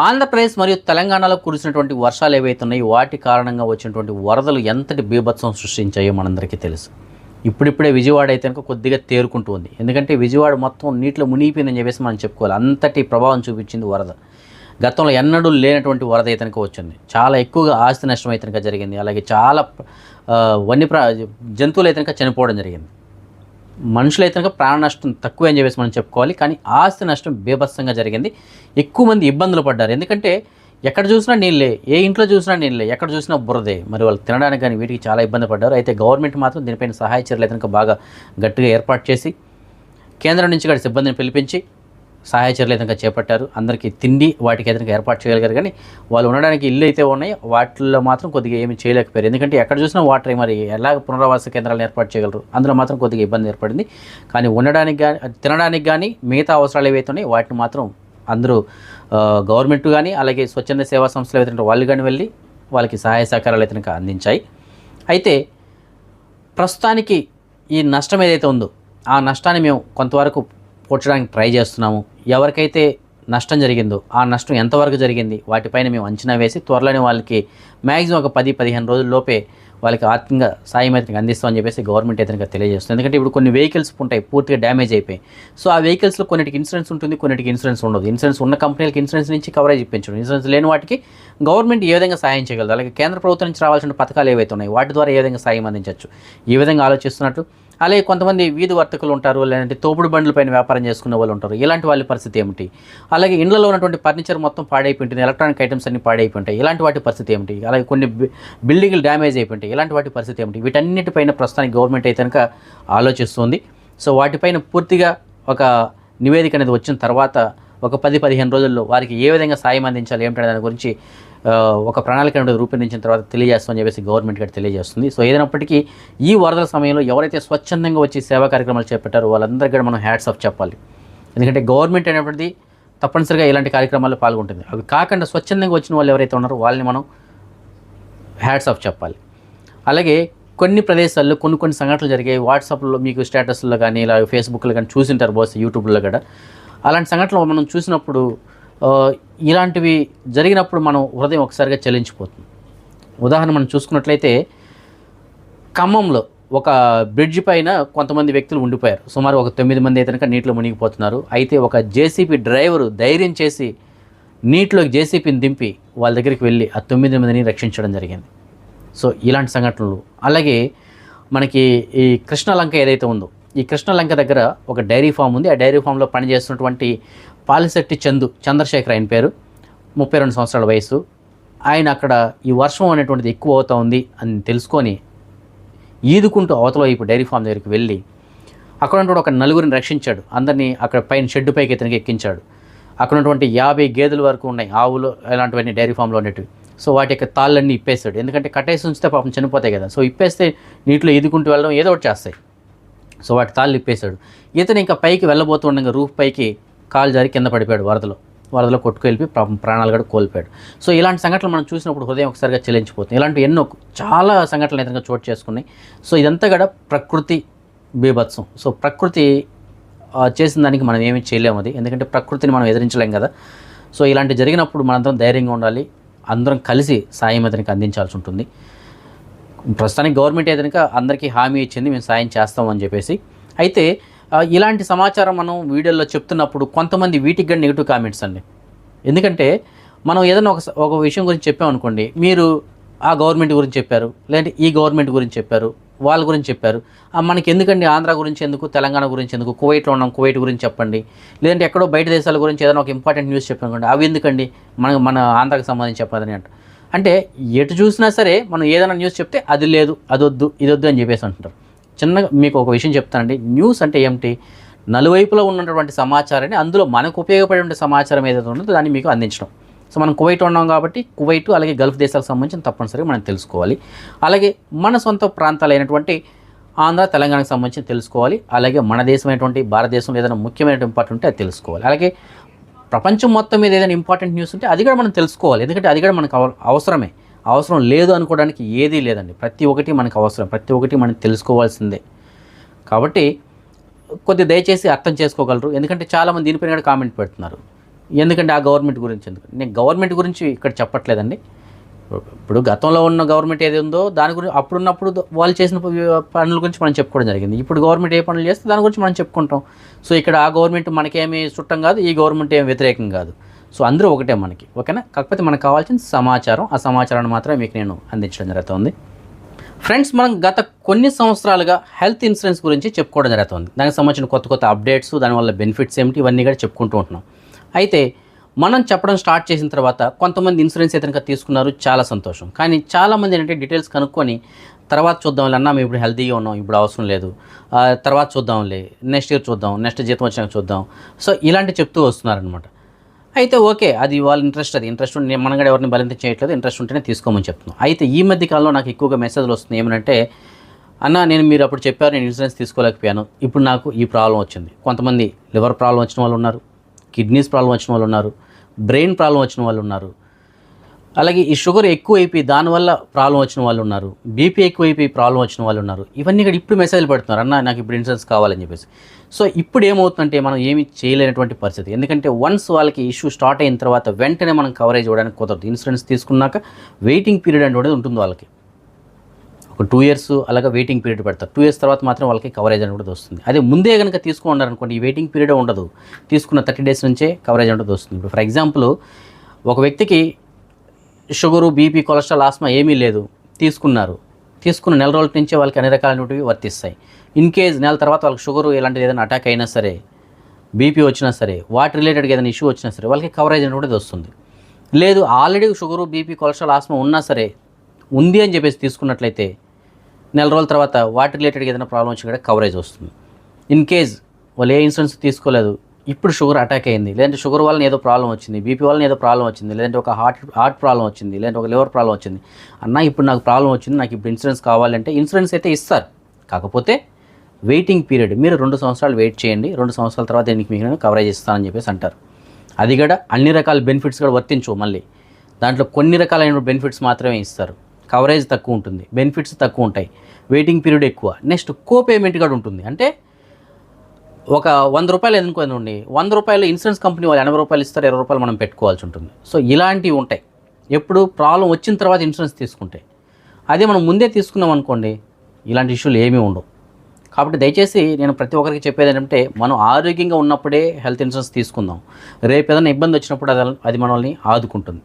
ఆంధ్రప్రదేశ్ మరియు తెలంగాణలో కురిసినటువంటి వర్షాలు ఏవైతే ఉన్నాయో వాటి కారణంగా వచ్చినటువంటి వరదలు ఎంతటి బీభత్సం సృష్టించాయో మనందరికీ తెలుసు. ఇప్పుడిప్పుడే విజయవాడ అయితే కనుక కొద్దిగా తేరుకుంటూ ఉంది. ఎందుకంటే విజయవాడ మొత్తం నీటిలో మునిగిపోయిందని చెప్పేసి మనం చెప్పుకోవాలి. అంతటి ప్రభావం చూపించింది వరద. గతంలో ఎన్నడూ లేనటువంటి వరద అయితే కనుక వచ్చింది. చాలా ఎక్కువగా ఆస్తి నష్టం అయితే కనుక జరిగింది. అలాగే చాలా వన్య ప్రా జంతువులు అయితే కనుక చనిపోవడం జరిగింది. మనుషులు అయితే కనుక ప్రాణ నష్టం తక్కువ అని చెప్పేసి మనం చెప్పుకోవాలి. కానీ ఆస్తి నష్టం బీభత్సంగా జరిగింది. ఎక్కువ మంది ఇబ్బందులు పడ్డారు. ఎందుకంటే ఎక్కడ చూసినా నీళ్ళే ఏ ఇంట్లో చూసినా నీళ్ళే ఎక్కడ చూసినా బురదే. మరి వాళ్ళు తినడానికి కానీ వీటికి చాలా ఇబ్బంది పడ్డారు. అయితే గవర్నమెంట్ మాత్రం దీనిపైన సహాయ చర్యలు కనుక బాగా గట్టిగా ఏర్పాటు చేసి కేంద్రం నుంచి కూడా సిబ్బందిని పిలిపించి సహాయ చర్యలు అయితే చేపట్టారు. అందరికీ తిండి వాటికి ఏదైనా ఏర్పాటు చేయగలిగారు. కానీ వాళ్ళు ఉండడానికి ఇల్లు అయితే ఉన్నాయి. వాటిల్లో మాత్రం కొద్దిగా ఏమి చేయలేకపోయారు. ఎందుకంటే ఎక్కడ చూసినా వాటర్ మరి ఎలా పునరావాస కేంద్రాలను ఏర్పాటు చేయగలరు? అందులో మాత్రం కొద్దిగా ఇబ్బంది ఏర్పడింది. కానీ ఉండడానికి కానీ తినడానికి కానీ మిగతా అవసరాలు ఏవైతే ఉన్నాయో వాటిని మాత్రం అందరూ గవర్నమెంట్ కానీ అలాగే స్వచ్ఛంద సేవా సంస్థలు అయితే వాళ్ళు కానీ వెళ్ళి వాళ్ళకి సహాయ సహకారాలు అయితే అందించాయి. అయితే ప్రస్తుతానికి ఈ నష్టం ఏదైతే ఉందో ఆ నష్టాన్ని మేము కొంతవరకు పోడ్చడానికి ట్రై చేస్తున్నాము. ఎవరికైతే నష్టం జరిగిందో ఆ నష్టం ఎంతవరకు జరిగింది వాటిపైన మేము అంచనా వేసి త్వరలోనే వాళ్ళకి మ్యాక్సిమం ఒక పది పదిహేను రోజుల లోపే వాళ్ళకి ఆర్థికంగా సాయం అయితే అందిస్తామని చెప్పేసి గవర్నమెంట్ అయితే కనుక తెలియజేస్తుంది. ఎందుకంటే ఇప్పుడు కొన్ని వెహికల్స్ ఉంటాయి పూర్తిగా డ్యామేజ్ అయిపోయి సో ఆ వెహికల్స్లో కొన్నిటికి ఇన్సూరెన్స్ ఉంటుంది కొన్నిటికి ఇన్సూరెన్స్ ఉండదు. ఇన్సూరెన్స్ ఉన్న కంపెనీలకి ఇన్సూరెన్స్ నుంచి కవరేజ్ ఇప్పించడం. ఇన్సూరెన్స్ లేని వాటికి గవర్నమెంట్ ఏ విధంగా సాయం చేయగలదు? అలాగే కేంద్ర ప్రభుత్వం నుంచి రావాల్సిన పథకాలు ఏవైతే ఉన్నాయి వాటి ద్వారా ఏ విధంగా సాయం అందించవచ్చు? ఈ విధంగా ఆలోచిస్తున్నట్టు అలాగే కొంతమంది వీధి వర్తకులు ఉంటారు లేదంటే తోపుడు బండ్లపైన వ్యాపారం చేసుకునే వాళ్ళు ఉంటారు. ఇలాంటి వాళ్ళ పరిస్థితి ఏమిటి? అలాగే ఇండ్లలో ఉన్నటువంటి ఫర్నిచర్ మొత్తం పాడైపోయి ఉంటుంది ఎలక్ట్రానిక్ ఐటమ్స్ అన్ని పాడైపోయి ఉంటాయి ఇలాంటి వాటి పరిస్థితి ఏమిటి? అలాగే కొన్ని బిల్డింగ్లు డ్యామేజ్ అయిపోయి ఇలాంటి వాటి పరిస్థితి ఏమిటి? వీటన్నిటిపైన ప్రస్తుతానికి గవర్నమెంట్ అయితే కనుక ఆలోచిస్తుంది. సో వాటిపైన పూర్తిగా ఒక నివేదిక అనేది వచ్చిన తర్వాత ఒక పది పదిహేను రోజుల్లో వారికి ఏ విధంగా సాయం అందించాలి ఏమిటనే దాని గురించి ఒక ప్రణాళిక అనేది రూపొందించిన తర్వాత తెలియజేస్తామని చెప్పేసి గవర్నమెంట్ గారు తెలియజేస్తుంది. సో ఏదైనప్పటికీ ఈ వరదల సమయంలో ఎవరైతే స్వచ్ఛందంగా వచ్చి సేవా కార్యక్రమాలు చేపట్టారో వాళ్ళందరికీ కూడా మనం హ్యాట్స్ ఆఫ్ చెప్పాలి. ఎందుకంటే గవర్నమెంట్ అనేటువంటిది తప్పనిసరిగా ఇలాంటి కార్యక్రమాల్లో పాల్గొంటుంది. అవి కాకుండా స్వచ్ఛందంగా వచ్చిన వాళ్ళు ఎవరైతే ఉన్నారో వాళ్ళని మనం హ్యాట్స్ ఆఫ్ చెప్పాలి. అలాగే కొన్ని ప్రదేశాల్లో కొన్ని కొన్ని సంఘటనలు జరిగాయి. వాట్సాప్లో మీకు స్టేటస్లో కానీ ఇలా ఫేస్బుక్లో కానీ చూసింటారు బహుశా యూట్యూబ్లో కూడా. అలాంటి సంఘటనలు మనం చూసినప్పుడు ఇలాంటివి జరిగినప్పుడు మనం హృదయం ఒకసారిగా చెల్లించిపోతుంది ఉదాహరణ మనం చూసుకున్నట్లయితే ఖమ్మంలో ఒక బ్రిడ్జ్ పైన కొంతమంది వ్యక్తులు ఉండిపోయారు. సుమారు ఒక తొమ్మిది మంది అయితే కనుక నీటిలో మునిగిపోతున్నారు. అయితే ఒక జేసీబీ డ్రైవరు ధైర్యం చేసి నీటిలోకి జేసీపీని దింపి వాళ్ళ దగ్గరికి వెళ్ళి ఆ తొమ్మిది మందిని రక్షించడం జరిగింది. సో ఇలాంటి సంఘటనలు. అలాగే మనకి ఈ కృష్ణలంక ఏదైతే ఉందో ఈ కృష్ణలంక దగ్గర ఒక డైరీ ఫామ్ ఉంది. ఆ డైరీ ఫామ్లో పనిచేస్తున్నటువంటి పాలిశెట్టి చందు చంద్రశేఖర్ ఆయన పేరు. ముప్పై రెండు సంవత్సరాల వయసు ఆయన అక్కడ ఈ వర్షం అనేటువంటిది ఎక్కువ అవుతూ ఉంది అని తెలుసుకొని ఈదుకుంటూ అవతల వైపు డైరీ ఫామ్ దగ్గరికి వెళ్ళి అక్కడ ఉన్నటువంటి ఒక నలుగురిని రక్షించాడు. అందరినీ అక్కడ పైన షెడ్డు పైకి ఇతనికి ఎక్కించాడు. అక్కడ ఉన్నటువంటి యాభై గేదెల వరకు ఉన్నాయి ఆవులు ఇలాంటివన్నీ డైరీ ఫామ్లో ఉన్నట్టు. సో వాటి యొక్క తాళ్ళన్నీ ఇప్పేస్తాడు ఎందుకంటే కట్టేసి ఉంచితే పాపం చనిపోతాయి కదా. సో ఇప్పేస్తే నీటిలో ఈదుకుంటూ వెళ్ళడం ఏదో ఒకటి చేస్తాయి. సో వాటి తాళ్ళు ఇప్పేశాడు. ఇతను ఇంకా పైకి వెళ్ళబోతుండగా రూఫ్ పైకి కాలు జారి కింద పడిపోయాడు వరదలో. వరదలో కొట్టుకెళ్ళి పాపం ప్రాణాలు కూడా కోల్పోయాడు. సో ఇలాంటి సంఘటనలు మనం చూసినప్పుడు హృదయం ఒకసారిగా చెల్లించిపోతుంది ఇలాంటి ఎన్నో చాలా సంఘటనలు ఇతనిగా చోటు చేసుకున్నాయి. సో ఇదంతా కూడా ప్రకృతి బీభత్సం. సో ప్రకృతి చేసిన దానికి మనం ఏమీ చేయలేము అది. ఎందుకంటే ప్రకృతిని మనం ఎదిరించలేం కదా. సో ఇలాంటి జరిగినప్పుడు మనందరం ధైర్యంగా ఉండాలి. అందరం కలిసి సాయం అతనికి అందించాల్సి ఉంటుంది. ప్రస్తుతానికి గవర్నమెంట్ ఏదైనా అందరికీ హామీ ఇచ్చింది మేము సాయం చేస్తామని చెప్పేసి. అయితే ఇలాంటి సమాచారం మనం వీడియోలో చెప్తున్నప్పుడు కొంతమంది వీటికి కూడా నెగిటివ్ కామెంట్స్ అండి. ఎందుకంటే మనం ఏదైనా ఒక ఒక విషయం గురించి చెప్పామనుకోండి మీరు ఆ గవర్నమెంట్ గురించి చెప్పారు లేదంటే ఈ గవర్నమెంట్ గురించి చెప్పారు వాళ్ళ గురించి చెప్పారు ఆ, మనకి ఎందుకండి ఆంధ్ర గురించి ఎందుకు తెలంగాణ గురించి ఎందుకు కువైట్లో ఉన్నాం కువైట్ గురించి చెప్పండి లేదంటే ఎక్కడో బయట దేశాల గురించి ఏదైనా ఒక ఇంపార్టెంట్ న్యూస్ చెప్పానుకోండి అవి ఎందుకండి మన మన ఆంధ్రాకి సంబంధించి చెప్పదని అంట. అంటే ఎటు చూసినా సరే మనం ఏదైనా న్యూస్ చెప్తే అది లేదు అది వద్దు ఇది వద్దు అని చెప్పేసి అంటున్నారు. చిన్నగా మీకు ఒక విషయం చెప్తానండి. న్యూస్ అంటే ఏమిటి? నలువైపులో ఉన్నటువంటి సమాచారాన్ని అందులో మనకు ఉపయోగపడే సమాచారం ఏదైతే ఉందో దాన్ని మీకు అందించడం. సో మనం కువైట్ ఉన్నాం కాబట్టి కువైట్ అలాగే గల్ఫ్ దేశాలకు సంబంధించిన తప్పనిసరిగా మనం తెలుసుకోవాలి. అలాగే మన సొంత ప్రాంతాలైనటువంటి ఆంధ్ర తెలంగాణకు సంబంధించి తెలుసుకోవాలి. అలాగే మన దేశమైనటువంటి భారతదేశంలో ఏదైనా ముఖ్యమైన ఇంపార్టెంట్ ఉంటే అది తెలుసుకోవాలి. అలాగే ప్రపంచం మొత్తం మీద ఏదైనా ఇంపార్టెంట్ న్యూస్ ఉంటే అది కూడా మనం తెలుసుకోవాలి. ఎందుకంటే అది కూడా మనకు అవసరమే. అవసరం లేదు అనుకోవడానికి ఏదీ లేదండి. ప్రతి ఒక్కటి మనకు అవసరం. ప్రతి ఒక్కటి మనం తెలుసుకోవాల్సిందే. కాబట్టి కొద్ది దయచేసి అర్థం చేసుకోగలరు. ఎందుకంటే చాలామంది దీనిపైన కూడా కామెంట్ పెడుతున్నారు. ఎందుకంటే ఆ గవర్నమెంట్ గురించి ఎందుకు? నేను గవర్నమెంట్ గురించి ఇక్కడ చెప్పట్లేదండి. ఇప్పుడు గతంలో ఉన్న గవర్నమెంట్ ఏది ఉందో దాని గురించి అప్పుడున్నప్పుడు వాళ్ళు చేసిన పనుల గురించి మనం చెప్పుకోవడం జరిగింది. ఇప్పుడు గవర్నమెంట్ ఏ పనులు చేస్తే దాని గురించి మనం చెప్పుకుంటాం. సో ఇక్కడ ఆ గవర్నమెంట్ మనకేమీ చుట్టం కాదు ఈ గవర్నమెంట్ ఏమి వ్యతిరేకం కాదు. సో అందరూ ఒకటే మనకి ఓకేనా? కాకపోతే మనకు కావాల్సిన సమాచారం ఆ సమాచారాన్ని మాత్రమే మీకు నేను అందించడం జరుగుతుంది. ఫ్రెండ్స్ మనం గత కొన్ని సంవత్సరాలుగా హెల్త్ ఇన్సూరెన్స్ గురించి చెప్పుకోవడం జరుగుతుంది. దానికి సంబంధించిన కొత్త కొత్త అప్డేట్స్ దానివల్ల బెనిఫిట్స్ ఏమిటి ఇవన్నీ కూడా చెప్పుకుంటూ ఉంటున్నాం. అయితే మనం చెప్పడం స్టార్ట్ చేసిన తర్వాత కొంతమంది ఇన్సూరెన్స్ అయితే తీసుకున్నారు చాలా సంతోషం. కానీ చాలామంది ఏంటంటే డీటెయిల్స్ కనుక్కొని తర్వాత చూద్దాంలే అన్న మేము ఇప్పుడు హెల్తీగా ఉన్నాం ఇప్పుడు అవసరం లేదు. తర్వాత చూద్దాంలే నెక్స్ట్ ఇయర్ చూద్దాం నెక్స్ట్ జీతం వచ్చినాక చూద్దాం. సో ఇలాంటి చెప్తూ వస్తున్నారనమాట అయితే ఓకే అది వాళ్ళ ఇంట్రెస్ట్ అది ఇంట్రెస్ట్ ఉంటే మనం కూడా ఎవరిని బలింత చేయట్లేదు ఇంట్రెస్ట్ ఉంటేనే తీసుకోమని చెప్తున్నాను అయితే ఈ మధ్య కాలంలో నాకు ఎక్కువగా మెసేజ్లు వస్తున్నాయి ఏమంటే అన్న నేను మీరు అప్పుడు చెప్పారు నేను ఇన్సూరెన్స్ తీసుకోలేకపోయాను. ఇప్పుడు నాకు ఈ ప్రాబ్లం వచ్చింది. కొంతమంది లివర్ ప్రాబ్లం వచ్చిన వాళ్ళు ఉన్నారు కిడ్నీస్ ప్రాబ్లం వచ్చిన వాళ్ళు ఉన్నారు బ్రెయిన్ ప్రాబ్లం వచ్చిన వాళ్ళు ఉన్నారు. అలాగే ఈ షుగర్ ఎక్కువ అయిపోయి దానివల్ల ప్రాబ్లం వచ్చిన వాళ్ళు ఉన్నారు. బీపీ ఎక్కువ అయిపోయి ప్రాబ్లం వచ్చిన వాళ్ళు ఉన్నారు. ఇవన్నీ ఇక్కడ ఇప్పుడు మెసేజ్లు పెడుతున్నారు. అన్న నాకు ఇప్పుడు ఇన్సూరెన్స్ కావాలని చెప్పేసి. సో ఇప్పుడు ఏమవుతుందంటే మనం ఏమి చేయలేనటువంటి పరిస్థితి. ఎందుకంటే వన్స్ వాళ్ళకి ఇష్యూ స్టార్ట్ అయిన తర్వాత వెంటనే మనం కవరేజ్ ఇవ్వడానికి కుదరదు. ఇన్సూరెన్స్ తీసుకున్నాక వెయిటింగ్ పీరియడ్ అనేది ఉంటుంది వాళ్ళకి. ఒక టూ ఇయర్స్ అలాగే వెయిటింగ్ పీరియడ్ పెడతారు. టూ ఇయర్స్ తర్వాత మాత్రం వాళ్ళకి కవరేజ్ అనేది వస్తుంది. అదే ముందే కనుక తీసుకున్నారు ఈ వెయిటింగ్ పీరియడ్ ఉండదు. తీసుకున్న థర్టీ డేస్ నుంచే కవరేజ్ అనేది వస్తుంది. ఇప్పుడు ఫర్ ఎగ్జాంపుల్ ఒక వ్యక్తికి షుగరు బీపీ కొలెస్ట్రాల్ ఆస్మా ఏమీ లేదు. తీసుకున్నారు. తీసుకున్న నెల రోజుల నుంచే వాళ్ళకి అన్ని రకాలైనవి వర్తిస్తాయి. ఇన్ కేజ్ నెల తర్వాత వాళ్ళకి షుగరు ఇలాంటిది ఏదైనా అటాక్ అయినా సరే బీపీ వచ్చినా సరే వాటి రిలేటెడ్గా ఏదైనా ఇష్యూ వచ్చినా సరే వాళ్ళకి కవరేజ్ అనేది వస్తుంది. లేదు already sugar BP cholesterol asthma ఉన్నా సరే ఉంది అని చెప్పేసి తీసుకున్నట్లయితే నెల రోజుల తర్వాత వాటి రిలేటెడ్గా ఏదైనా ప్రాబ్లం వచ్చి కూడా కవరేజ్ వస్తుంది. ఇన్ కేజ్ వాళ్ళు ఏ ఇన్సూరెన్స్ తీసుకోలేదు ఇప్పుడు షుగర్ అటాక్ అయింది. లేదంటే షుగర్ వల్ల ఏదో ప్రాబ్లం వచ్చింది. బీపీ వల్ల ఏదో ప్రాబ్లం వచ్చింది. లేదంటే ఒక హార్ట్ హార్ట్ ప్రాబ్లం వచ్చింది. లేదంటే ఒక లివర్ ప్రాబ్లం వచ్చింది. అన్న ఇప్పుడు నాకు ప్రాబ్లం వచ్చింది. నాకు ఇప్పుడు ఇన్సూరెన్స్ కావాలంటే ఇన్సూరెన్స్ అయితే ఇస్తారు. కాకపోతే వెయిటింగ్ పీరియడ్ మీరు రెండు సంవత్సరాలు వెయిట్ చేయండి. రెండు సంవత్సరాల తర్వాత దీనికి మీకు నేను కవరేజ్ ఇస్తానని చెప్పేసి అంటారు. అది కూడా అన్ని రకాల బెనిఫిట్స్ కూడా వర్తించవు మళ్ళీ. దాంట్లో కొన్ని రకాలైన బెనిఫిట్స్ మాత్రమే ఇస్తారు. కవరేజ్ తక్కువ ఉంటుంది. బెనిఫిట్స్ తక్కువ ఉంటాయి. వెయిటింగ్ పీరియడ్ ఎక్కువ. నెక్స్ట్ కో పేమెంట్ కూడా ఉంటుంది. అంటే ఒక వంద రూపాయలు ఎందుకోండి వంద రూపాయలు ఇన్సూరెన్స్ కంపెనీ వాళ్ళు ఎనభై రూపాయలు ఇస్తారు ఇరవై రూపాయలు మనం పెట్టుకోవాల్సి ఉంటుంది. సో ఇలాంటివి ఉంటాయి. ఎప్పుడు ప్రాబ్లం వచ్చిన తర్వాత ఇన్సూరెన్స్ తీసుకుంటే అదే మనం ముందే తీసుకున్నాం అనుకోండి ఇలాంటి ఇష్యూలు ఏమీ ఉండవు. కాబట్టి దయచేసి నేను ప్రతి ఒక్కరికి చెప్పేది ఏంటంటే మనం ఆరోగ్యంగా ఉన్నప్పుడే హెల్త్ ఇన్సూరెన్స్ తీసుకుందాం. రేపు ఏదైనా ఇబ్బంది వచ్చినప్పుడు అది అది మనల్ని ఆదుకుంటుంది.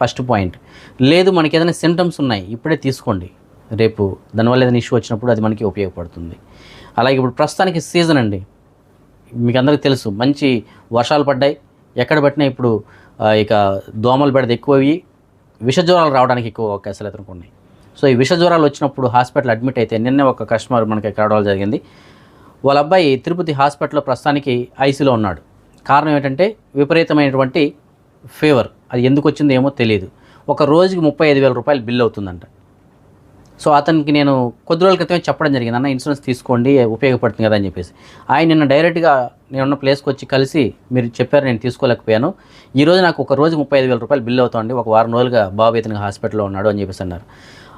First point. లేదు మనకి ఏదైనా సిమ్టమ్స్ ఉన్నాయి ఇప్పుడే తీసుకోండి. రేపు దానివల్ల ఏదైనా ఇష్యూ వచ్చినప్పుడు అది మనకి ఉపయోగపడుతుంది. అలాగే ఇప్పుడు ప్రస్తుతానికి సీజన్ అండి. మీకు అందరికీ తెలుసు మంచి వర్షాలు పడ్డాయి. ఎక్కడ పట్టినా ఇప్పుడు ఇక దోమలు పెడితే ఎక్కువ అయ్యి విష జ్వరాలు రావడానికి ఎక్కువ అవకాశాలు ఎదుర్కొన్నాయి సో ఈ విష జ్వరాలు వచ్చినప్పుడు హాస్పిటల్ అడ్మిట్ అయితే నిన్నే ఒక కస్టమర్ మనకి రావడం జరిగింది. వాళ్ళ అబ్బాయి తిరుపతి హాస్పిటల్లో ప్రస్తుతానికి ఐసీలో ఉన్నాడు. కారణం ఏంటంటే విపరీతమైనటువంటి ఫీవర్. అది ఎందుకు వచ్చిందో ఏమో తెలియదు. ఒక రోజుకి ముప్పై ఐదు వేల రూపాయలు బిల్ అవుతుందంట. సో అతనికి నేను కొద్ది రోజుల క్రితమే చెప్పడం జరిగింది అన్న ఇన్సూరెన్స్ తీసుకోండి ఉపయోగపడుతుంది కదా అని చెప్పేసి. ఆయన నిన్న డైరెక్ట్గా నేనున్న ప్లేస్కి వచ్చి కలిసి మీరు చెప్పారు నేను తీసుకోలేకపోయాను. ఈరోజు నాకు ఒక రోజు ముప్పై ఐదు వేల రూపాయలు బిల్ అవుతుంది ఒక వారం రోజులుగా బాబు ఇతనికి హాస్పిటల్లో ఉన్నాడు అని చెప్పేసి అన్నారు.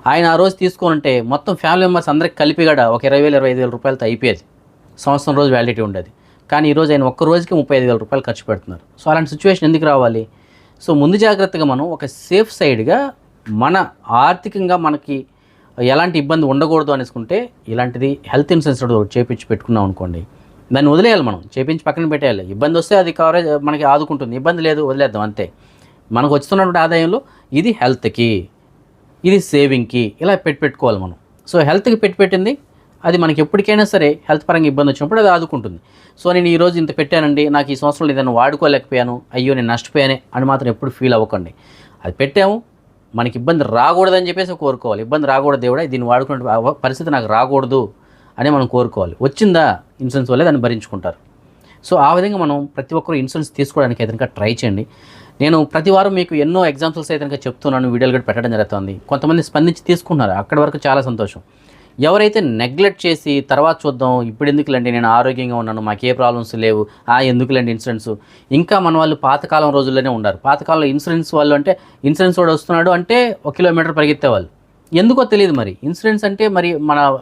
ఆయన ఆ రోజు తీసుకుంటే మొత్తం ఫ్యామిలీ మెంబర్స్ అందరికి కలిపి కూడా ఒక ఇరవై వేలు ఇరవై ఐదు వేల రూపాయలతో అయిపోయేది. సంవత్సరం రోజు వ్యాలిడిటీ ఉండేది. కానీ ఈరోజు ఆయన ఒక్క రోజుకి ముప్పై ఐదు వేల రూపాయలు ఖర్చు పెడుతున్నారు. సో అలాంటి సిచ్యువేషన్ ఎందుకు రావాలి? సో ముందు జాగ్రత్తగా మనం ఒక సేఫ్ సైడ్గా మన ఆర్థికంగా మనకి ఎలాంటి ఇబ్బంది ఉండకూడదు అనేసుకుంటే ఇలాంటిది హెల్త్ ఇన్సూరెన్స్ ఒకటి చేపించి పెట్టుకున్నాం అనుకోండి. దాన్ని వదిలేయాలి మనం. చేపించి పక్కన పెట్టేయాలి. ఇబ్బంది వస్తే అది కవరేజ్ మనకి ఆదుకుంటుంది. ఇబ్బంది లేదు వదిలేద్దాం అంతే. మనకు వస్తున్నటువంటి ఆదాయంలో ఇది హెల్త్కి ఇది సేవింగ్కి ఇలా పెట్టి పెట్టుకోవాలి మనం. సో హెల్త్కి పెట్టి పెట్టింది. అది మనకి ఎప్పటికైనా సరే హెల్త్ పరంగా ఇబ్బంది వచ్చినప్పుడు అది ఆదుకుంటుంది. సో నేను ఈ రోజు ఇంత పెట్టానండి. నాకు ఈ సంవత్సరంలో ఏదైనా వాడుకోలేకపోయాను. అయ్యో నేను నష్టపోయానే అని మాత్రం ఎప్పుడు ఫీల్ అవ్వకండి. అది పెట్టాము. మనకి ఇబ్బంది రాకూడదని చెప్పేసి కోరుకోవాలి. ఇబ్బంది రాకూడదు దేవుడా దీన్ని వాడుకునే పరిస్థితి నాకు రాకూడదు అని మనం కోరుకోవాలి. వచ్చిందా ఇన్సూరెన్స్ వల్లే దాన్ని భరించుకుంటారు. సో ఆ విధంగా మనం ప్రతి ఒక్కరు ఇన్సూరెన్స్ తీసుకోవడానికి ఏదైనా ట్రై చేయండి. నేను ప్రతి వారం మీకు ఎన్నో ఎగ్జాంపుల్స్ అయితే చెప్తున్నాను వీడియోలు కూడా పెట్టడం జరుగుతుంది. కొంతమంది స్పందించి తీసుకున్నారు అక్కడి వరకు చాలా సంతోషం. ఎవరైతే నెగ్లెక్ట్ చేసి తర్వాత చూద్దాం ఇప్పుడు ఎందుకులండి నేను ఆరోగ్యంగా ఉన్నాను మాకు ఏ ప్రాబ్లమ్స్ లేవు ఆ ఎందుకులండి ఇన్సూరెన్స్ ఇంకా మన వాళ్ళు పాతకాలం రోజుల్లోనే ఉన్నారు. పాతకాలంలో ఇన్సూరెన్స్ వాళ్ళు అంటే ఇన్సూరెన్స్ వాడు వస్తున్నాడు అంటే ఒక కిలోమీటర్ పరిగెత్తేవాళ్ళు. ఎందుకో తెలియదు మరి. ఇన్సూరెన్స్ అంటే మరి మన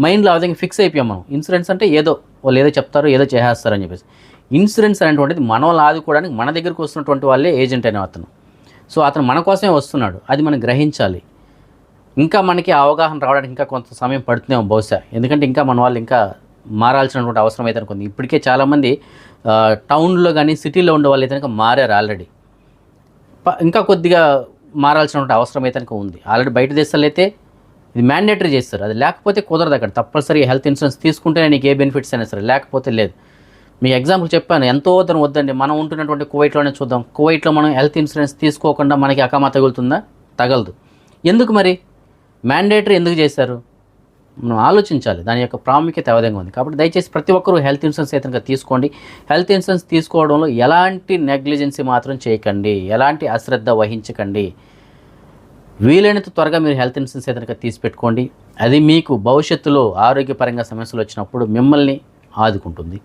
మైండ్లో ఆ విధంగా ఫిక్స్ అయిపోయాం మనం. ఇన్సూరెన్స్ అంటే ఏదో వాళ్ళు ఏదో చెప్తారు ఏదో చేసేస్తారు అని చెప్పేసి. ఇన్సూరెన్స్ అనేటువంటిది మనం ఆదుకోవడానికి మన దగ్గరకు వస్తున్నటువంటి వాళ్ళే ఏజెంట్ అనే అతను. సో అతను మన కోసమే వస్తున్నాడు. అది మనం గ్రహించాలి. ఇంకా మనకి అవగాహన రావడానికి ఇంకా కొంత సమయం పడుతుందేమో బహుశా. ఎందుకంటే ఇంకా మన వాళ్ళు ఇంకా మారాల్సినటువంటి అవసరం అయితే అనుకుంది. ఇప్పటికే చాలామంది టౌన్లో కానీ సిటీలో ఉండే వాళ్ళు అయితే మారారు ఆల్రెడీ. ఇంకా కొద్దిగా మారాల్సినటువంటి అవసరం అయితే కనుక ఉంది. ఆల్రెడీ బయట దేశాలు అయితే ఇది మ్యాండేటరీ చేస్తారు. అది లేకపోతే కుదరదు అక్కడ. తప్పనిసరి హెల్త్ ఇన్సూరెన్స్ తీసుకుంటేనే నీకు ఏ బెనిఫిట్స్ అయినా సరే. లేకపోతే లేదు. మీ ఎగ్జాంపుల్ చెప్పాను. ఎంతో వద్దని వద్దండి. మనం ఉంటున్నటువంటి కువైట్లోనే చూద్దాం. కువైట్లో మనం హెల్త్ ఇన్సూరెన్స్ తీసుకోకుండా మనకి అకామా తగులుతుందా? తగలదు. ఎందుకు మరి? మ్యాండేటరీ ఎందుకు చేశారు? మనం ఆలోచించాలి. దాని యొక్క ప్రాముఖ్యత ఏ విధంగా ఉంది? కాబట్టి దయచేసి ప్రతి ఒక్కరూ హెల్త్ ఇన్సూరెన్స్ అయితే తీసుకోండి. హెల్త్ ఇన్సూరెన్స్ తీసుకోవడంలో ఎలాంటి నెగ్లిజెన్సీ మాత్రం చేయకండి. ఎలాంటి అశ్రద్ధ వహించకండి. వీలైనంత త్వరగా మీరు హెల్త్ ఇన్సూరెన్స్ అయితే తీసి పెట్టుకోండి అది మీకు భవిష్యత్తులో ఆరోగ్యపరంగా సమస్యలు వచ్చినప్పుడు మిమ్మల్ని ఆదుకుంటుంది.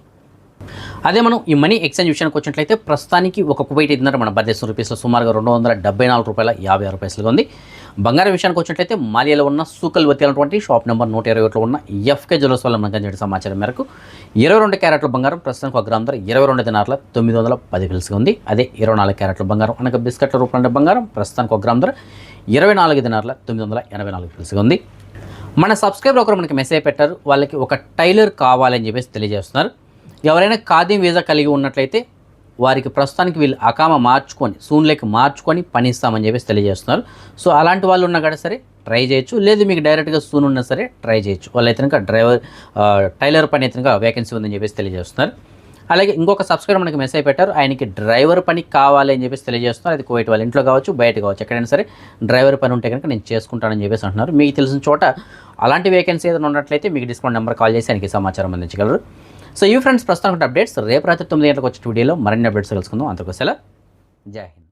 అదే మనం ఈ మనీ ఎక్స్చేంజ్ విషయానికి వచ్చినట్లయితే ప్రస్తుతానికి ఒక కువైట్ ఐదున్నర మన భారతదేశం రూపీస్లో సుమారుగా రెండు వందల డెబ్బై నాలుగు రూపాయల యాభై ఆరు పైసలుగా ఉంది. బంగారం విషయానికి వచ్చినట్లయితే మాలియాలో ఉన్న సూకల్ అనేటువంటి షాప్ నెంబర్ నూట ఇరవై ఒకటిలో ఉన్న ఎఫ్కే జ్యువెల్స్ వల్ల మనకు అందించిన సమాచారం మేరకు ఇరవై రెండు క్యారెట్ల బంగారం ప్రస్తుతానికి ఒక గ్రామ్ ధర ఇరవై రెండు దినార్ల తొమ్మిది వందల పది పిలుసుగా ఉంది. అదే ఇరవై నాలుగు క్యారెట్ల బంగారం అనగా బిస్కెట్ల రూపంలో బంగారం ప్రస్తుతానికి ఒక గ్రామ్ ధర ఇరవై నాలుగు దినార్ల తొమ్మిది వందల ఎనభై నాలుగు పిల్స్గా ఉంది. మన సబ్స్క్రైబర్ ఒకరు మనకి మెసేజ్ పెట్టారు వాళ్ళకి ఒక టైలర్ కావాలని చెప్పేసి తెలియజేస్తున్నారు. ఎవరైనా ఖాదీం వీజా కలిగి ఉన్నట్లయితే వారికి ప్రస్తుతానికి వీళ్ళు అకామ మార్చుకొని సూన్లోకి మార్చుకొని పని ఇస్తామని చెప్పేసి తెలియజేస్తున్నారు. సో అలాంటి వాళ్ళు ఉన్నా కూడా సరే ట్రై చేయొచ్చు. లేదు మీకు డైరెక్ట్గా సూన్ ఉన్నా సరే ట్రై చేయొచ్చు. వాళ్ళు అయితే డ్రైవర్ టైలర్ పని అయితే వేకెన్సీ ఉందని చెప్పేసి తెలియజేస్తున్నారు. అలాగే ఇంకొక సబ్స్క్రైబర్ మనకి మెసేజ్ పెట్టారు. ఆయనకి డ్రైవర్ పని కావాలి అని చెప్పేసి తెలియజేస్తున్నారు. అది కోయిట్ వాళ్ళ ఇంట్లో కావచ్చు బయట కావచ్చు. ఎక్కడైనా సరే డ్రైవర్ పని ఉంటే కనుక నేను చేసుకుంటానని చెప్పేసి అంటున్నారు. మీకు తెలిసిన చోట అలాంటి వేకెన్సీ ఏదైనా ఉన్నట్లయితే మీకు డిస్కౌంట్ నెంబర్ కాల్ చేసి ఆయనకి సమాచారం అందించగలరు. సో ఈ ఫ్రెండ్స్ ప్రస్తుతం అప్డేట్స్ రేపు రాత్రి తొమ్మిది గంటలకు వచ్చే వీడియోలో మరిన్ని అప్డేట్స్ కలుసుకుందాం అంతకు సెలవు. జై హింద్.